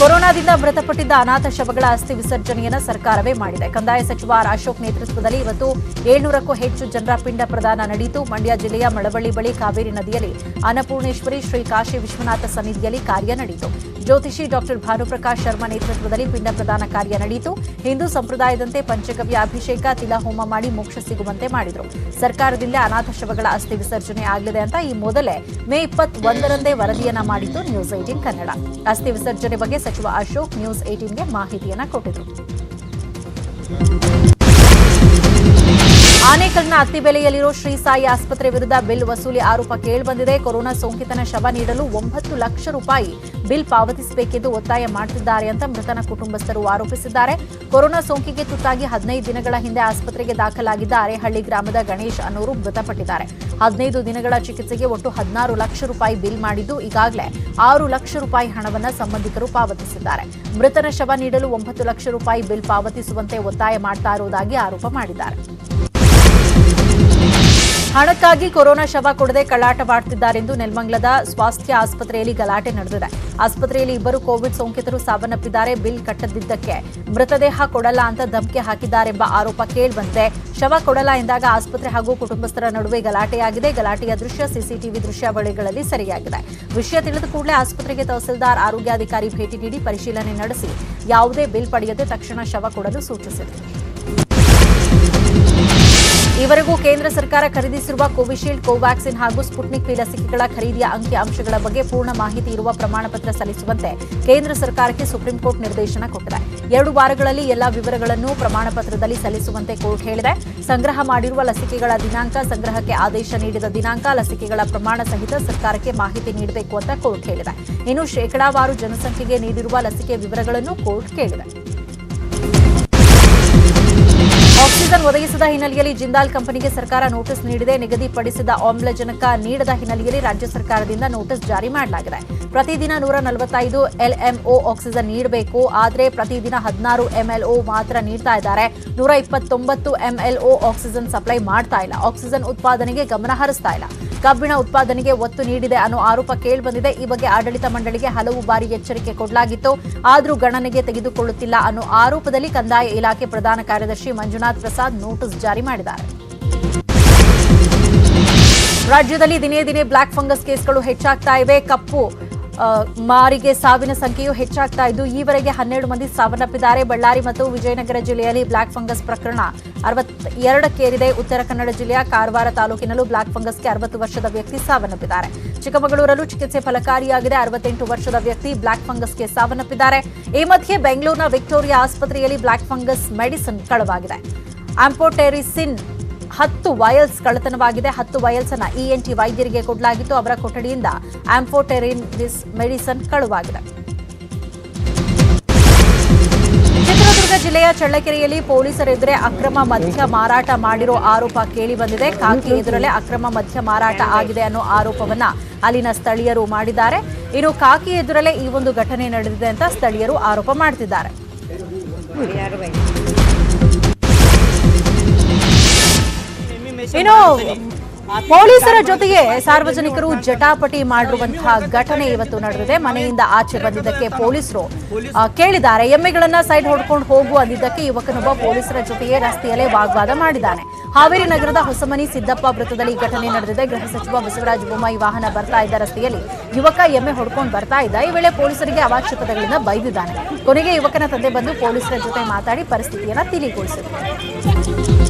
ಕೊರೋನಾದಿಂದ ಮೃತಪಟ್ಟಿದ್ದ ಅನಾಥ ಶವಗಳ ಅಸ್ಥಿ ವಿಸರ್ಜನೆಯನ್ನು ಸರ್ಕಾರವೇ ಮಾಡಿದೆ. ಕಂದಾಯ ಸಚಿವ ಆರ್ ಅಶೋಕ್ ನೇತೃತ್ವದಲ್ಲಿ ಇವತ್ತು ಏಳ್ನೂರಕ್ಕೂ ಹೆಚ್ಚು ಜನರ ಪಿಂಡ ಪ್ರದಾನ ನಡೆಯಿತು. ಮಂಡ್ಯ ಜಿಲ್ಲೆಯ ಮಳವಳ್ಳಿ ಬಳಿ ಕಾವೇರಿ ನದಿಯಲ್ಲಿ ಅನ್ನಪೂರ್ಣೇಶ್ವರಿ ಶ್ರೀ ಕಾಶಿ ವಿಶ್ವನಾಥ ಸನ್ನಿಧಿಯಲ್ಲಿ ಕಾರ್ಯ ನಡೆಯಿತು. ಜ್ಯೋತಿಷಿ ಡಾಕ್ಟರ್ ಭಾನುಪ್ರಕಾಶ್ ಶರ್ಮಾ ನೇತೃತ್ವದಲ್ಲಿ ಪಿಂಡ ಪ್ರದಾನ ಕಾರ್ಯ ನಡೆಯಿತು. ಹಿಂದೂ ಸಂಪ್ರದಾಯದಂತೆ ಪಂಚಗವ್ಯ ಅಭಿಷೇಕ ತಿಲಹೋಮ ಮಾಡಿ ಮೋಕ್ಷ ಸಿಗುವಂತೆ ಮಾಡಿದರು. ಸರ್ಕಾರದಿಂದ ಅನಾಥ ಶವಗಳ ಅಸ್ಥಿ ವಿಸರ್ಜನೆ ಆಗಲಿದೆ ಅಂತ ಈ ಮೊದಲೇ ಮೇ ಇಪ್ಪತ್ತೊಂದರಂದೇ ವರದಿಯನ್ನ ಮಾಡಿತ್ತು ನ್ಯೂಸ್ ಏಟೀನ್ ಕನ್ನಡ. ಅಸ್ಥಿ ವಿಸರ್ಜನೆ ಬಗ್ಗೆ ಸಚಿವ ಅಶೋಕ್ ನ್ಯೂಸ್ ಏಟೀನ್ಗೆ ಮಾಹಿತಿಯನ್ನ ಕೊಟ್ಟಿದ್ರು. ಆನೇಕಲ್ನ ಅತ್ತಿಬೆಲೆಯಲ್ಲಿರೋ ಶ್ರೀ ಸಾಯಿ ಆಸ್ಪತ್ರೆ ವಿರುದ್ಧ ಬಿಲ್ ವಸೂಲಿ ಆರೋಪ ಕೇಳಿಬಂದಿದೆ. ಕೊರೋನಾ ಸೋಂಕಿತನ ಶವ ನೀಡಲು ಒಂಬತ್ತು ಲಕ್ಷ ರೂಪಾಯಿ ಬಿಲ್ ಪಾವತಿಸಬೇಕೆಂದು ಒತ್ತಾಯ ಮಾಡುತ್ತಿದ್ದಾರೆ ಅಂತ ಮೃತನ ಕುಟುಂಬಸ್ಥರು ಆರೋಪಿಸಿದ್ದಾರೆ. ಕೊರೋನಾ ಸೋಂಕಿಗೆ ತುತ್ತಾಗಿ ಹದಿನೈದು ದಿನಗಳ ಹಿಂದೆ ಆಸ್ಪತ್ರೆಗೆ ದಾಖಲಾಗಿದ್ದ ಅರೆಹಳ್ಳಿ ಗ್ರಾಮದ ಗಣೇಶ್ ಅನ್ನೋರು ಮೃತಪಟ್ಟಿದ್ದಾರೆ. ಹದಿನೈದು ದಿನಗಳ ಚಿಕಿತ್ಸೆಗೆ ಒಟ್ಟು ಹದಿನಾರು ಲಕ್ಷ ರೂಪಾಯಿ ಬಿಲ್ ಮಾಡಿದ್ದು ಈಗಾಗಲೇ ಆರು ಲಕ್ಷ ರೂಪಾಯಿ ಹಣವನ್ನು ಸಂಬಂಧಿಕರು ಪಾವತಿಸಿದ್ದಾರೆ. ಮೃತನ ಶವ ನೀಡಲು ಒಂಬತ್ತು ಲಕ್ಷ ರೂಪಾಯಿ ಬಿಲ್ ಪಾವತಿಸುವಂತೆ ಒತ್ತಾಯ ಮಾಡ್ತಾ ಇರುವುದಾಗಿ ಆರೋಪ ಮಾಡಿದ್ದಾರೆ. ಹಣಕ್ಕಾಗಿ ಕೊರೋನಾ ಶವ ಕೊಡದೆ ಕಳ್ಳಾಟವಾಡುತ್ತಿದ್ದಾರೆಂದು ನೆಲಮಂಗಲದ ಸ್ವಾಸ್ಥ್ಯ ಆಸ್ಪತ್ರೆಯಲ್ಲಿ ಗಲಾಟೆ ನಡೆದಿದೆ. ಆಸ್ಪತ್ರೆಯಲ್ಲಿ ಇಬ್ಬರು ಕೋವಿಡ್ ಸೋಂಕಿತರು ಸಾವನ್ನಪ್ಪಿದ್ದಾರೆ. ಬಿಲ್ ಕಟ್ಟದಿದ್ದಕ್ಕೆ ಮೃತದೇಹ ಕೊಡಲ್ಲ ಅಂತ ಧಮಕಿ ಹಾಕಿದ್ದಾರೆಂಬ ಆರೋಪ ಕೇಳಿಬಂದಿದೆ ಶವ ಕೊಡಲ್ಲ ಎಂದಾಗ ಆಸ್ಪತ್ರೆ ಹಾಗೂ ಕುಟುಂಬಸ್ಥರ ನಡುವೆ ಗಲಾಟೆಯಾಗಿದೆ. ಗಲಾಟೆಯ ದೃಶ್ಯ ಸಿಸಿಟಿವಿ ದೃಶ್ಯಾವಳಿಗಳಲ್ಲಿ ಸರಿಯಾಗಿದೆ. ವಿಷಯ ತಿಳಿದ ಕೂಡಲೇ ಆಸ್ಪತ್ರೆಗೆ ತಹಸೀಲ್ದಾರ್, ಆರೋಗ್ಯಾಧಿಕಾರಿ ಭೇಟಿ ನೀಡಿ ಪರಿಶೀಲನೆ ನಡೆಸಿ ಯಾವುದೇ ಬಿಲ್ ಪಡೆಯದೆ ತಕ್ಷಣ ಶವ ಕೊಡಲು ಸೂಚಿಸಿದರು ಈವರೆಗೂ ಕೇಂದ್ರ ಸರ್ಕಾರ ಖರೀದಿಸಿರುವ ಕೋವಿಶೀಲ್ಡ್, ಕೋವ್ಯಾಕ್ಸಿನ್ ಹಾಗೂ ಸ್ಪುಟ್ನಿಕ್ ವಿ ಲಸಿಕೆಗಳ ಖರೀದಿಯ ಅಂಕಿ ಅಂಶಗಳ ಬಗ್ಗೆ ಪೂರ್ಣ ಮಾಹಿತಿ ಇರುವ ಪ್ರಮಾಣಪತ್ರ ಸಲ್ಲಿಸುವಂತೆ ಕೇಂದ್ರ ಸರ್ಕಾರಕ್ಕೆ ಸುಪ್ರೀಂ ಕೋರ್ಟ್ ನಿರ್ದೇಶನ ಕೊಟ್ಟಿದೆ. ಎರಡು ವಾರಗಳಲ್ಲಿ ಎಲ್ಲಾ ವಿವರಗಳನ್ನು ಪ್ರಮಾಣಪತ್ರದಲ್ಲಿ ಸಲ್ಲಿಸುವಂತೆ ಕೋರ್ಟ್ ಹೇಳಿದೆ. ಸಂಗ್ರಹ ಮಾಡಿರುವ ಲಸಿಕೆಗಳ ದಿನಾಂಕ, ಸಂಗ್ರಹಕ್ಕೆ ಆದೇಶ ನೀಡಿದ ದಿನಾಂಕ, ಲಸಿಕೆಗಳ ಪ್ರಮಾಣ ಸಹಿತ ಸರ್ಕಾರಕ್ಕೆ ಮಾಹಿತಿ ನೀಡಬೇಕು ಅಂತ ಕೋರ್ಟ್ ಹೇಳಿದೆ. ಇನ್ನು ಶೇಕಡಾವಾರು ಜನಸಂಖ್ಯೆಗೆ ನೀಡಿರುವ ಲಸಿಕೆ ವಿವರಗಳನ್ನು ಕೋರ್ಟ್ ಕೇಳಿದೆ. ಒದಗಿಸದ ಹಿನ್ನೆಲೆಯಲ್ಲಿ ಜಿಂದಾಲ್ ಕಂಪನಿಗೆ ಸರ್ಕಾರ ನೋಟಿಸ್ ನೀಡಿದೆ. ನಿಗದಿಪಡಿಸಿದ ಆಮ್ಲಜನಕ ನೀಡದ ಹಿನ್ನೆಲೆಯಲ್ಲಿ ರಾಜ್ಯ ಸರ್ಕಾರದಿಂದ ನೋಟಿಸ್ ಜಾರಿ ಮಾಡಲಾಗಿದೆ. ಪ್ರತಿದಿನ ನೂರ ನಲವತ್ತೈದು ಎಲ್ಎಂಒ ಆಕ್ಸಿಜನ್ ನೀಡಬೇಕು. ಆದರೆ ಪ್ರತಿದಿನ ಹದಿನಾರು ಎಂಎಲ್ಒ ಮಾತ್ರ ನೀಡ್ತಾ ಇದ್ದಾರೆ. ನೂರ ಇಪ್ಪತ್ತೊಂಬತ್ತು ಎಂಎಲ್ಒ ಆಕ್ಸಿಜನ್ ಸಪ್ಲೈ ಮಾಡ್ತಾ ಇಲ್ಲ. ಆಕ್ಸಿಜನ್ ಉತ್ಪಾದನೆಗೆ ಗಮನ ಹರಿಸ್ತಾ ಇಲ್ಲ. ಕಬ್ಬಿಣ ಉತ್ಪಾದನೆಗೆ ಒತ್ತು ನೀಡಿದೆ ಅನ್ನೋ ಆರೋಪ ಕೇಳಿಬಂದಿದೆ. ಈ ಬಗ್ಗೆ ಆಡಳಿತ ಮಂಡಳಿಗೆ ಹಲವು ಬಾರಿ ಎಚ್ಚರಿಕೆ ಕೊಡಲಾಗಿತ್ತು. ಆದರೂ ಗಣನೆಗೆ ತೆಗೆದುಕೊಳ್ಳುತ್ತಿಲ್ಲ ಅನ್ನೋ ಆರೋಪದಲ್ಲಿ ಕಂದಾಯ ಇಲಾಖೆ ಪ್ರಧಾನ ಕಾರ್ಯದರ್ಶಿ ಮಂಜುನಾಥ್ ಪ್ರಸಾದ್ ನೋಟಿಸ್ ಜಾರಿ ಮಾಡಿದ್ದಾರೆ. ರಾಜ್ಯದಲ್ಲಿ ದಿನೇ ದಿನೇ ಬ್ಲಾಕ್ ಫಂಗಸ್ ಕೇಸ್ಗಳು ಹೆಚ್ಚಾಗ್ತಾ ಇವೆ. ಕಪ್ಪು ಮಾರಿಗೆ ಸಾವಿನ ಸಂಖ್ಯೆಯು ಹೆಚ್ಚಾಗ್ತಾ ಇದ್ದು, ಈವರೆಗೆ ಹನ್ನೆರಡು ಮಂದಿ ಸಾವನ್ನಪ್ಪಿದ್ದಾರೆ. ಬಳ್ಳಾರಿ ಮತ್ತು ವಿಜಯನಗರ ಜಿಲ್ಲೆಯಲ್ಲಿ ಬ್ಲಾಕ್ ಫಂಗಸ್ ಪ್ರಕರಣ ಅರವತ್ತೆರಡಕ್ಕೇರಿದೆ. ಉತ್ತರ ಕನ್ನಡ ಜಿಲ್ಲೆಯ ಕಾರವಾರ ತಾಲೂಕಿನಲ್ಲೂ ಬ್ಲಾಕ್ ಫಂಗಸ್ಗೆ ಅರವತ್ತು ವರ್ಷದ ವ್ಯಕ್ತಿ ಸಾವನ್ನಪ್ಪಿದ್ದಾರೆ. ಚಿಕ್ಕಮಗಳೂರಲ್ಲೂ ಚಿಕಿತ್ಸೆ ಫಲಕಾರಿಯಾಗಿದೆ. ಅರವತ್ತೆಂಟು ವರ್ಷದ ವ್ಯಕ್ತಿ ಬ್ಲಾಕ್ ಫಂಗಸ್ಗೆ ಸಾವನ್ನಪ್ಪಿದ್ದಾರೆ. ಈ ಮಧ್ಯೆ ಬೆಂಗಳೂರಿನ ವಿಕ್ಟೋರಿಯಾ ಆಸ್ಪತ್ರೆಯಲ್ಲಿ ಬ್ಲಾಕ್ ಫಂಗಸ್ ಮೆಡಿಸಿನ್ ಕಳವಾಗಿದೆ. ಆಂಪೋಟೆರಿಸಿನ್ ಹತ್ತು ವಯಲ್ಸ್ ಕಳ್ಳತನವಾಗಿದೆ. ಹತ್ತು ವಯಲ್ಸ್ ಅನ್ನ ಇಎನ್ಟಿ ವೈದ್ಯರಿಗೆ ಕೊಡಲಾಗಿತ್ತು. ಅವರ ಕೊಠಡಿಯಿಂದ ಆಂಫೋಟೆರಿನ್ ಮೆಡಿಸನ್ ಕಳುವಾಗಿದೆ. ಚಿತ್ರದುರ್ಗ ಜಿಲ್ಲೆಯ ಚಳ್ಳಕೆರೆಯಲ್ಲಿ ಪೊಲೀಸರ ಎದುರೇ ಅಕ್ರಮ ಮದ್ಯ ಮಾರಾಟ ಮಾಡಿರೋ ಆರೋಪ ಕೇಳಿ ಬಂದಿದೆ. ಖಾಕಿ ಎದುರಲ್ಲೇ ಅಕ್ರಮ ಮದ್ಯ ಮಾರಾಟ ಆಗಿದೆ ಅನ್ನೋ ಆರೋಪವನ್ನ ಅಲ್ಲಿನ ಸ್ಥಳೀಯರು ಮಾಡಿದ್ದಾರೆ. ಇನ್ನು ಖಾಕಿ ಎದುರಲ್ಲೇ ಈ ಒಂದು ಘಟನೆ ನಡೆದಿದೆ ಅಂತ ಸ್ಥಳೀಯರು ಆರೋಪ ಮಾಡ್ತಿದ್ದಾರೆ. ಇನ್ನು ಪೊಲೀಸರ ಜೊತೆಗೆ ಸಾರ್ವಜನಿಕರು ಜಟಾಪಟಿ ಮಾಡಿರುವಂತಹ ಘಟನೆ ಇವತ್ತು ನಡೆದಿದೆ. ಮನೆಯಿಂದ ಆಚೆ ಬಂದಿದ್ದಕ್ಕೆ ಪೊಲೀಸರು ಕೇಳಿದ್ದಾರೆ. ಎಮ್ಮೆಗಳನ್ನ ಸೈಡ್ ಹೊಡ್ಕೊಂಡು ಹೋಗು ಅಂದಿದ್ದಕ್ಕೆ ಯುವಕನೊಬ್ಬ ಪೊಲೀಸರ ಜೊತೆಗೆ ರಸ್ತೆಯಲ್ಲೇ ವಾಗ್ವಾದ ಮಾಡಿದ್ದಾನೆ. ಹಾವೇರಿ ನಗರದ ಹೊಸಮನಿ ಸಿದ್ದಪ್ಪ ವೃತ್ತದಲ್ಲಿ ಈ ಘಟನೆ ನಡೆದಿದೆ. ಗೃಹ ಸಚಿವ ಬಸವರಾಜ ಬೊಮ್ಮಾಯಿ ವಾಹನ ಬರ್ತಾ ಇದ್ದ ರಸ್ತೆಯಲ್ಲಿ ಯುವಕ ಎಮ್ಮೆ ಹೊಡ್ಕೊಂಡು ಬರ್ತಾ ಇದ್ದ. ಈ ವೇಳೆ ಪೊಲೀಸರಿಗೆ ಅವಾಚ್ಯ ಪದಗಳಿಂದ ಬೈದಿದ್ದಾನೆ. ಕೊನೆಗೆ ಯುವಕನ ತಂದೆ ಬಂದು ಪೊಲೀಸರ ಜೊತೆ ಮಾತಾಡಿ ಪರಿಸ್ಥಿತಿಯನ್ನ ತಿಳಿಗೊಳಿಸಿದರು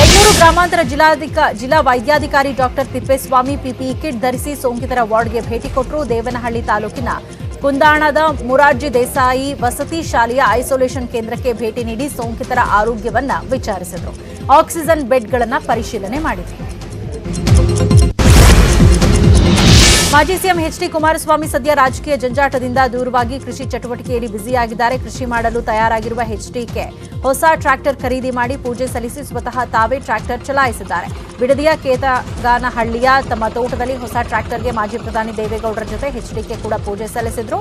ಬೆಂಗಳೂರು ಗ್ರಾಮಾಂತರ ಜಿಲ್ಲಾಧಿಕ ಜಿಲ್ಲಾ ವೈದ್ಯಾಧಿಕಾರಿ ಡಾಕ್ಟರ್ ತಿಪ್ಪೇಸ್ವಾಮಿ ಪಿಪಿಇ ಕಿಟ್ ಧರಿಸಿ ಸೋಂಕಿತರ ವಾರ್ಡ್ಗೆ ಭೇಟಿ ಕೊಟ್ಟರು ದೇವನಹಳ್ಳಿ ತಾಲೂಕಿನ ಕುಂದಾಣದ ಮುರಾರ್ಜಿ ದೇಸಾಯಿ ವಸತಿ ಶಾಲೆಯ ಐಸೋಲೇಷನ್ ಕೇಂದ್ರಕ್ಕೆ ಭೇಟಿ ನೀಡಿ ಸೋಂಕಿತರ ಆರೋಗ್ಯವನ್ನ ವಿಚಾರಿಸಿದರು. ಆಕ್ಸಿಜನ್ ಬೆಡ್ಗಳನ್ನು ಪರಿಶೀಲನೆ ಮಾಡಿದರು. ಮಾಜಿ ಸಿಎಂ ಎಚ್ ಡಿ ಕುಮಾರಸ್ವಾಮಿ ಸದ್ಯ ರಾಜಕೀಯ ಜಂಜಾಟದಿಂದ ದೂರವಾಗಿ ಕೃಷಿ ಚಟುವಟಿಕೆಯಲ್ಲಿ ಬ್ಯುಸಿಯಾಗಿದ್ದಾರೆ. ಕೃಷಿ ಮಾಡಲು ತಯಾರಾಗಿರುವ ಎಚ್ಡಿಕೆ ಹೊಸ ಟ್ರ್ಯಾಕ್ಟರ್ ಖರೀದಿ ಮಾಡಿ ಪೂಜೆ ಸಲ್ಲಿಸಿ ಸ್ವತಃ ತಾವೇ ಟ್ರ್ಯಾಕ್ಟರ್ ಚಲಾಯಿಸಿದ್ದಾರೆ. ಬಿಡದಿಯ ಕೇತಗಾನಹಳ್ಳಿಯ ತಮ್ಮ ತೋಟದಲ್ಲಿ ಹೊಸ ಟ್ರ್ಯಾಕ್ಟರ್ಗೆ ಮಾಜಿ ಪ್ರಧಾನಿ ದೇವೇಗೌಡರ ಜೊತೆ ಎಚ್ಡಿಕೆ ಕೂಡ ಪೂಜೆ ಸಲ್ಲಿಸಿದ್ರು.